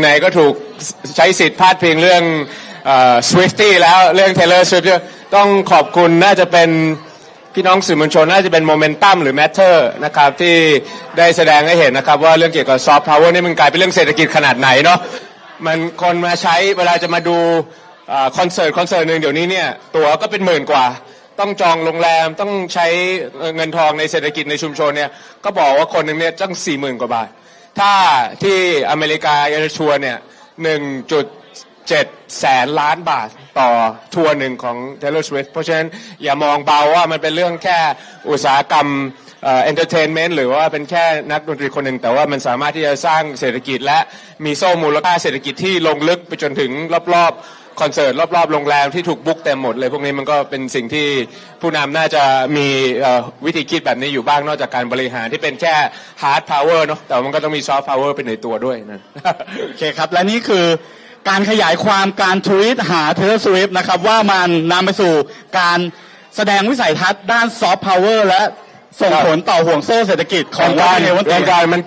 ไหนๆก็ถูกใช้สิทธิ์พาดพิงเรื่องสวิฟตี้แล้วเรื่อง Taylor Swift เนี่ยต้องขอบคุณน่าจะเป็นพี่น้องสื่อมวลชนน่าจะเป็นโมเมนตัมหรือแมทเทอร์นะครับที่ได้แสดงให้เห็นนะครับว่าเรื่องเกี่ยวกับซอฟต์พาวเวอร์นี่มันกลายเป็นเรื่องเศรษฐกิจขนาดไหนเนาะมันคนมาใช้เวลาจะมาดูคอนเสิร์ตคอนเสิร์ตหนึ่งเดี๋ยวนี้เนี่ยตั๋วก็เป็นหมื่นกว่า ต้องจองโรงแรมต้องใช้เงินทองในเศรษฐกิจในชุมชนเนี่ยก็บอกว่าคนหนึ่งเนี่ยต้งสี่หมื่นกว่าบาท ถ้าที่อเมริกาเอเชัวเนี่ยหนึ่งจุดเจ็ดแสนล้านบาทต่อทัวร์หนึ่งของ Taylor Swift เพราะฉะนั้นอย่ามองเบาว่ามันเป็นเรื่องแค่อุตสาหกรรมเอนเตอร์เทนเมนต์หรือว่าเป็นแค่นักดนตรีคนหนึ่ง แต่ว่ามันสามารถที่จะสร้างเศรษฐกิจและมีโซ่มูลค่าเศรษฐกิจที่ลงลึกไปจนถึงรอบๆ คอนเสิร์ตรอบๆโรงแรมที่ถูกบุ๊กเต็มหมดเลยพวกนี้มันก็เป็นสิ่งที่ผู้นำน่าจะมีเอ่อวิธีคิดแบบนี้อยู่บ้างนอกจากการบริหารที่เป็นแค่ฮาร์ดพาวเวอร์เนาะแต่ว่ามันก็ต้องมีซอฟต์พาวเวอร์เป็นในตัวด้วยนะโอเคครับ และนี่คือการขยายความการทวีตหาเทเลสวิฟนะครับว่ามันนำไปสู่การแสดงวิสัยทัศน์ด้านซอฟต์พาวเวอร์และส่งผลต่อห่วงโซ่เศรษฐกิจของเรื่องการเอวันเรื่องการมัน